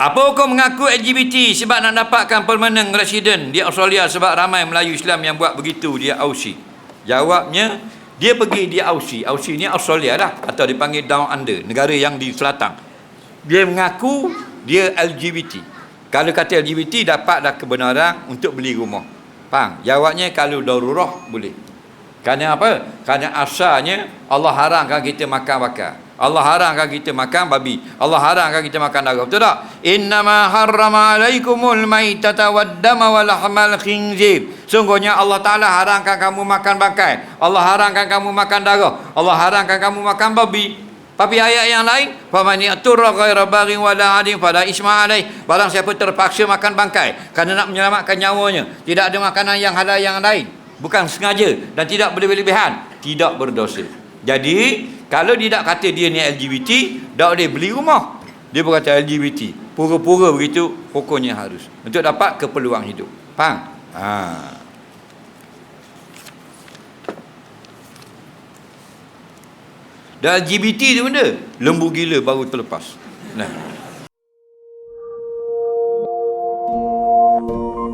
Apa hukum mengaku LGBT sebab nak dapatkan permanent resident di Australia sebab ramai Melayu Islam yang buat begitu dia Aussie. Jawabnya dia pergi di Aussie. Aussie ni Australia lah atau dipanggil Down Under, negara yang di selatan. Dia mengaku dia LGBT. Kalau kata LGBT dapat dah kebenaran untuk beli rumah. Faham? Jawabnya kalau darurah boleh. Kerana apa? Kerana asalnya Allah haramkan kita makan bakar. Allah haramkan kita makan babi. Allah haramkan kita makan darah. Betul tak? Innama harrama alaikumul maitata waddama wa lahmal khinzir. Sungguhnya Allah Taala haramkan kamu makan bangkai. Allah haramkan kamu makan darah. Allah haramkan kamu makan babi. Tapi ayat yang lain, faman yaturra ghaira baghin wala adin fala isma alaih. Barang siapa terpaksa makan bangkai kerana nak menyelamatkan nyawanya, tidak ada makanan yang halal yang lain, bukan sengaja dan tidak berlebihan, tidak berdosa. Jadi, kalau dia nak kata dia ni LGBT, tak boleh beli rumah. Dia berkata LGBT. Pura-pura begitu, pokoknya harus. Untuk dapat keperluan hidup. Faham? Ha. Dan LGBT tu benda, lembu gila baru terlepas. Nah. thank you